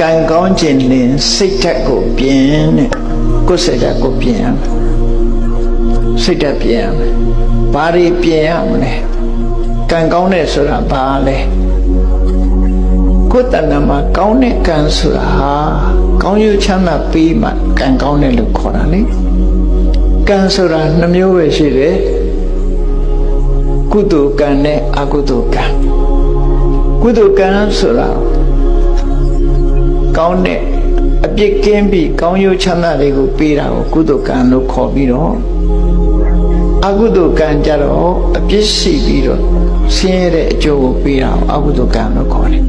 ကံကောင်းခြင်းလင်စိတ်ဓာတ်ကိုပြင်တဲ့ကိုယ်စိတ်ဓာတ်ကိုပြင်ရမယ်စိတ်ဓာတ်ပြင်ရမယ်ဘာတွေပြင်ရမလဲကံကောင်းတဲ့ဆိုတာဘာလဲကိုယ်တဏ္ဍမှာကောင်းတဲ့ကံဆိုတာဟာကောင်းကျိုးချမ်းသာပေးမှကံကောင်းတယ်လို့ခေါ်တာလေကံဆိုတာနှမျိုးပဲရှိတယ်ကုသိုလ်ကံနဲ့အကုသိုလ်ကံကုသိုလ်ကံဆိုတာ ကောင်းတဲ့အပြစ်ကင်းပြီးကောင်းကျိုးချမ်းသာတွေကိုပေးတာကိုကုသိုလ်ကံလို့ခေါ်ပြီးတော့အကုသိုလ်ကံကြတော့အပြစ်ရှိပြီးတော့ဆင်းရဲတဲ့အကျိုးကိုပေးတာကိုအကုသိုလ်ကံလို့ခေါ်တယ်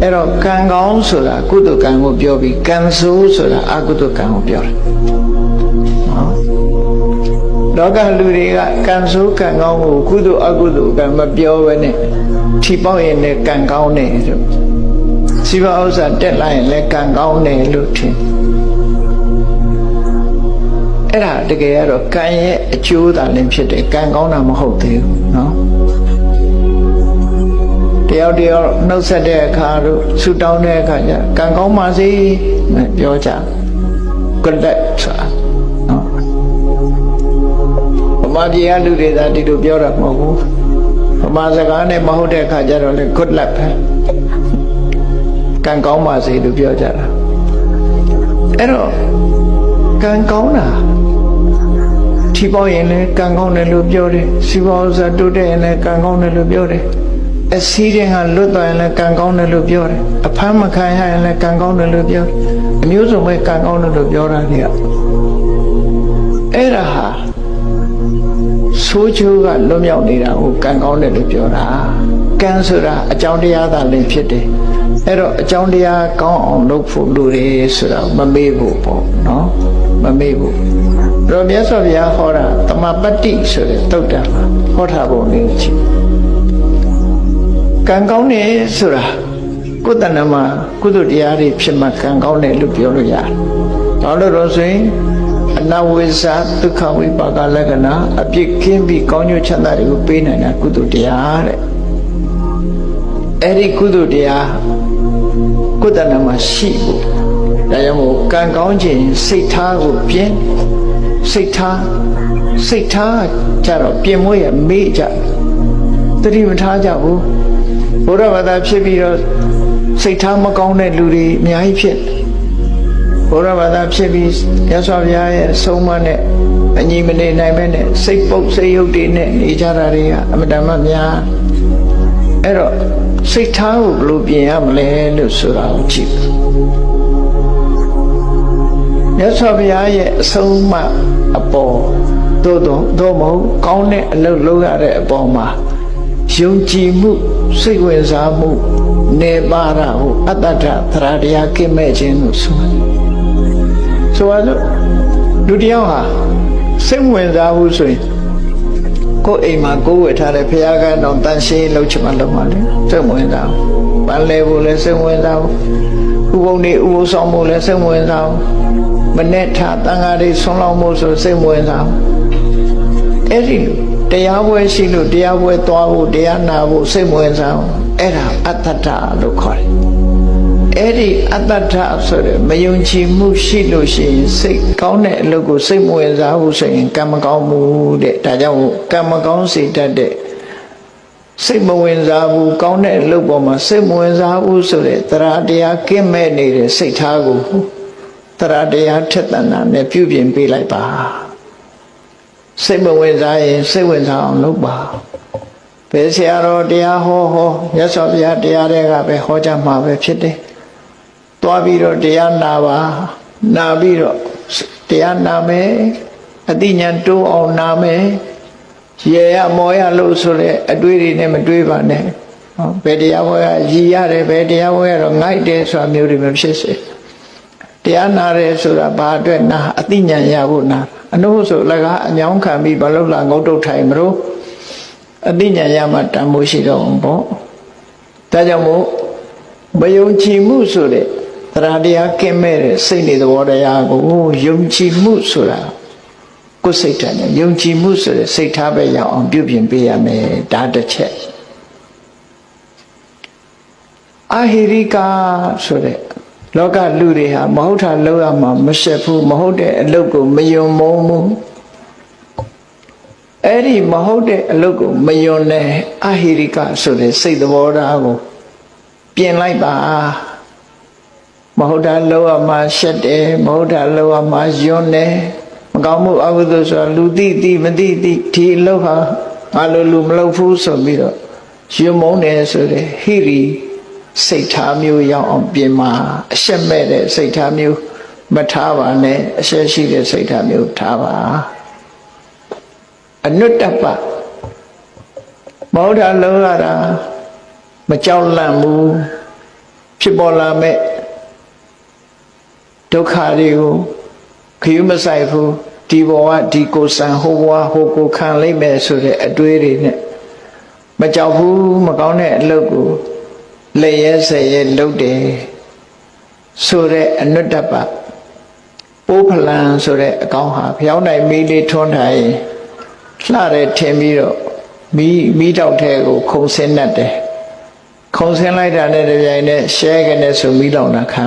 အဲ့တော့ကံကောင်းဆိုတာကုသိုလ်ကံကိုပြောပြီးကံဆိုးဆိုတာအကုသိုလ်ကံကိုပြောတယ်နော်လောကလူတွေကကံဆိုးကံကောင်းကိုကုသိုလ်အကုသိုလ်ကံမပြောဘဲနဲ့ထီပေါက်ရင်လည်းကံကောင်းတယ်ဆို စီပါဥစ္စာတက်လိုက်ရင်လည်းကံကောင်းတယ်လို့ထင်အဲ့ဒါတကယ်ကတော့ကံရဲ့အကျိုးသာလင်းဖြစ်တယ်ကံကောင်းတာမဟုတ်သေးဘူးเนาะတယောက်တယောက်နှုတ်ဆက်တဲ့အခါတို့ဆူတောင်းတဲ့အခါကျကံကောင်းပါစေပြောကြ good luck ဆိုတာเนาะဗမာပြည်ကလူတွေသာဒီလိုပြောတာမဟုတ်ဘူးဗမာစကားနဲ့မဟုတ်တဲ့အခါကျတော့လေ good luck ပဲ ကံကောင်းပါစေလို့ပြောကြတာအဲ့တော့ကံကောင်းတာထီပေါက်ရင်လည်းကံကောင်းတယ်လို့ပြောတယ်စီပေါဥစ္စာတိုးတက်ရင်လည်းကံကောင်းတယ်လို့ပြောတယ်အစည်းတဲ့ဟာလွတ်သွားရင်လည်းကံကောင်းတယ်လို့ပြောတယ်အဖမ်းမခံရရင်လည်းကံကောင်းတယ်လို့ပြောတယ်အမျိုးစုံပဲကံကောင်းတယ်လို့ပြောတာလေအဲ့ဒါဟာဆိုးချိုးကလွတ်မြောက်နေတာကိုကံကောင်းတယ်လို့ပြောတာကံဆိုတာအကြောင်းတရားသာလည်းဖြစ်တယ် အဲ့တော့အကြောင်းတရားကောင်းအောင်လုပ်ဖို့လူတွေဆိုတာမမေ့ဖို့ပေါ့နော်မမေ့ဖို့တော့မြတ်စွာဘုရားဟောတာတမပတ္တိဆိုတဲ့တုတ်တံမှာဟောထားပုံလေးချီကံကောင်းတယ်ဆိုတာကိုယ်တဏ္ဍမှာကုသတရားတွေဖြစ်မှကံကောင်းတယ်လို့ပြောလို့ရတယ်။ဘာလို့လို့ဆိုရင်အနဝိဇ္ဇဒုက္ခဝိပါကလက္ခဏာအပြစ်ကင်းပြီးကောင်းကျိုးချမ်းသာတွေကိုပေးနိုင်တာကုသတရားတဲ့။အဲ့ဒီကုသတရား ကိုယ်တဏ္ဍမှာရှိဖို့ဒါကြောင့်မို့ကံကောင်းခြင်းစိတ်ထားကိုပြင်းစိတ်ထားစိတ်ထားကြတော့ပြင်မွေးရမေ့ကြတတိမထားကြဘူးဘုရားဘာသာဖြစ်ပြီးတော့စိတ်ထားမကောင်းတဲ့လူတွေအများကြီးဖြစ်ဘုရားဘာသာဖြစ်ပြီးရသော်ဘုရားရဲ့ဆုံးမနဲ့အညီမနေနိုင်ပဲနဲ့စိတ်ပုတ်စိတ်ယုတ်တွေနဲ့နေကြတာတွေကအမတန်မှများအဲ့တော့ စိတ်ထားကိုဘယ်လိုပြင်ရမလဲလို့ဆိုတာကိုကြည့်မြတ်စွာဘုရားရဲ့အဆုံးအမအပေါ်သို့တော့သို့မဟုတ်ကောင်းတဲ့အလုပ်လုပ်ရတဲ့အပေါ်မှာယုံကြည်မှုစိတ်ဝင်စားမှုနေပါရဟုအတ္တထသရတရားကိမဲ့ခြင်းလို့ဆိုတယ်ဆိုတော့လူတယောက်ဟာစိတ်ဝင်စားမှုဆိုရင် ကိုယ်အိမ်မှာကိုယ်ဝယ်ထားတဲ့ဖခင်ကတော့တန်ရှင်းလှုပ်ချင်မှလုပ်မှလေစိတ်ဝင်စားဘူးပန်းလဲဖို့လည်းစိတ်ဝင်စားဘူးဥပုံနေဥပုံဆောင်ဖို့လည်းစိတ်ဝင်စားဘူးမနဲ့ထားတန်ဃာတွေဆွန့်လောင်းဖို့ဆိုစိတ်ဝင်စားဘူးအဲ့ဒီလိုတရားပွဲရှိလို့တရားပွဲသွားဖို့တရားနာဖို့စိတ်ဝင်စားဘူးအဲ့ဒါအတ္တတလို့ခေါ်တယ် အဲ့ဒီအတ္တတဆိုတဲ့မယုံကြည်မှုရှိလို့ရှိရင်စိတ်ကောင်းတဲ့အလုပ်ကိုစိတ်မဝင်စားဘူးဆိုရင်ကံမကောင်းဘူးတဲ့ဒါကြောင့်ကံမကောင်းစေတတ်တဲ့စိတ်မဝင်စားဘူးကောင်းတဲ့အလုပ်ပေါ်မှာစိတ်မဝင်စားဘူးဆိုတဲ့တရားတရားကင်းမဲ့နေတဲ့စိတ်ထားကိုတရားတရားထက်သန်တာနဲ့ပြုပြင်ပေးလိုက်ပါစိတ်မဝင်စားရင်စိတ်ဝင်စားအောင်လုပ်ပါဘယ်ဆရာတော်တရားဟောဟောရသော်ဘုရားတရားတွေကပဲဟောကြမှာပဲဖြစ်တယ် သွားပြီးတော့တရားနာပါနာပြီးတော့တရားနာမယ်အတိညာတိုးအောင်နာမယ်ရေရမောရလို့ဆိုတဲ့အတွေးတွေနဲ့မတွေးပါနဲ့ဟောဘယ်တရားဝဲကရည်ရတယ်ဘယ်တရားဝဲကတော့ငိုက်တယ်ဆိုတာမျိုးတွေမဖြစ်စေတရားနာတယ်ဆိုတာဘာအတွက်နာအတိညာရဖို့နာအနုဆိုလည်းကအညောင်းခံပြီးဘာလို့လာငုတ်တုတ်ထိုင်မလို့အတိညာရမှတန်ဖို့ရှိတော့ဘောဒါကြောင့်မို့မယုံကြည်မှုဆိုတဲ့ တရားတရားကင်းမဲ့တဲ့စိတ်နေသဘောတရားကိုယုံကြည်မှုဆိုတာကိုယ်စိတ်ဓာတ်နဲ့ယုံကြည်မှုဆိုတဲ့စိတ်ထားပဲရောက်အောင်ပြုပြင်ပေးရမယ်ဒါတစ်ချက်အဟိရိကာဆိုတဲ့လောကလူတွေဟာမဟုတ်တာလောက်ရမှာမရှက်ဘူးမဟုတ်တဲ့အလုပ်ကိုမယုံမုန်းဘူးအဲ့ဒီမဟုတ်တဲ့အလုပ်ကိုမယုံတဲ့အဟိရိကဆိုတဲ့စိတ်သဘောထားကိုပြင်လိုက်ပါ မဟုတ်တာလောက်ရမှာရှက်တယ်မဟုတ်တာလောက်ရမှာယွန်းတယ်မကောင်းမှုအကုသိုလ်ဆိုတာလူသိသိမသိသိဒီအလုပ်ဟာငါလိုလူမလုပ်ဘူးဆိုပြီးတော့ယွန်းမုန်းတယ်ဆိုတဲ့ဟိရိစိတ်ထားမျိုးရောက်အောင်ပြင်မှာအရှက်မဲ့တဲ့စိတ်ထားမျိုးမထားပါနဲ့အရှက်ရှိတဲ့စိတ်ထားမျိုးထားပါအနုတ္တပမဟုတ်တာလုံးရတာမကြောက်လန့်ဘူးဖြစ်ပေါ်လာမဲ့ ဒုက္ခတွေကိုခယူမဆိုင်ဘူးဒီဘဝဒီကိုယ်ဆံဟိုဘဝဟိုကိုခံလိုက်မယ်ဆိုတဲ့အတွေးတွေနဲ့မကြောက်ဘူးမကောင်းတဲ့အလုပ်ကိုလက်ရဲဆဲရဲလုပ်တယ်ဆိုတဲ့အနုတ္တပပိုးဖလန်ဆိုတဲ့အကောင်ဟာဖျောင်းနိုင်မီးလေးထွန်းထိုင်လှတဲ့ထင်ပြီးတော့မီးမီးတောက်ထဲကိုခုံဆင်းတတ်တယ်ခုံဆင်းလိုက်တာနဲ့တပြိုင်နက်ရှဲကနေဆိုမီးလောင်တာခံ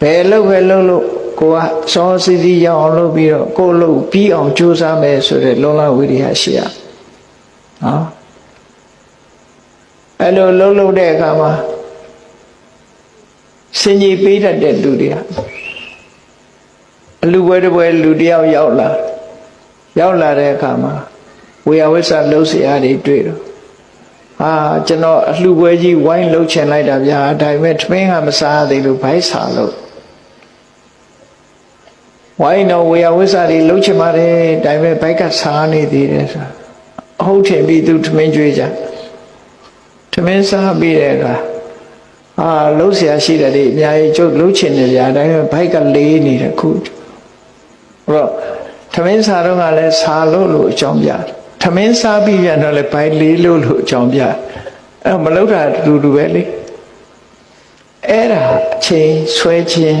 ဘယ်လို့ပဲလို့လို့ကိုကစောစီစီရောက်အောင်လုပ်ပြီးတော့ကိုလို့ပြီးအောင်ကြိုးစားမယ်ဆိုတဲ့လုံလဝိရိယရှိရနော်အဲ့လိုလှုပ်လှုပ်တဲ့အခါမှာစင်ကြီးပေးတတ်တဲ့လူတွေဟာအလူပွဲတစ်ပွဲလူတယောက်ရောက်လာရောက်လာတဲ့အခါမှာဝေယဝိဆလှုပ်เสียတွေတွေ့တော့ဟာကျွန်တော်အလှပွဲကြီးဝိုင်းလှုပ်ချင်လိုက်တာဗျာဒါပေမဲ့ထမင်းကမစားသေးလို့ဘိုက်စာလို့ ဝိုင်းတော့ဝေယဝိဆတွေလှုပ်ချင်ပါတယ်ဒါပေမဲ့ဘိုက်ကစားနေသေးတယ်ဆိုအဟုတ်ထင်ပြီးသူထမင်းကြွေးကြထမင်းစားပြီးတဲ့အခါအာလှုပ်เสียရှိတယ်ဒီအများကြီးကျုပ်လှုပ်ချင်တယ်ဗျာဒါပေမဲ့ဘိုက်ကလေးနေတယ်ခုတော့ထမင်းစားတော့ကလည်းစားလို့လို့အကြောင်းပြတယ်ထမင်းစားပြီးပြန်တော့လည်းဘိုက်လေးလို့လို့အကြောင်းပြအဲ့မလောက်တာတူတူပဲလေအဲ့ဒါအချိန်ဆွဲခြင်း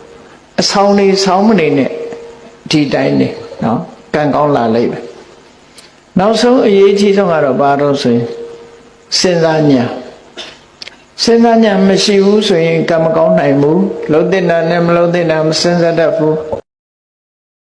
အဆောင်နေဆောင်မနေနဲ့ဒီတိုင်းနေနော်ကံကောင်းလာလိမ့်မယ်နောက်ဆုံးအရေးကြီးဆုံးကတော့ဘာလို့ဆိုရင်စဉ်းစားညာစဉ်းစားညာမရှိဘူးဆိုရင်ကံမကောင်းနိုင်ဘူးလုံးတဲ့နာနဲ့မလုံးတဲ့နာမစဉ်းစားတတ်ဘူး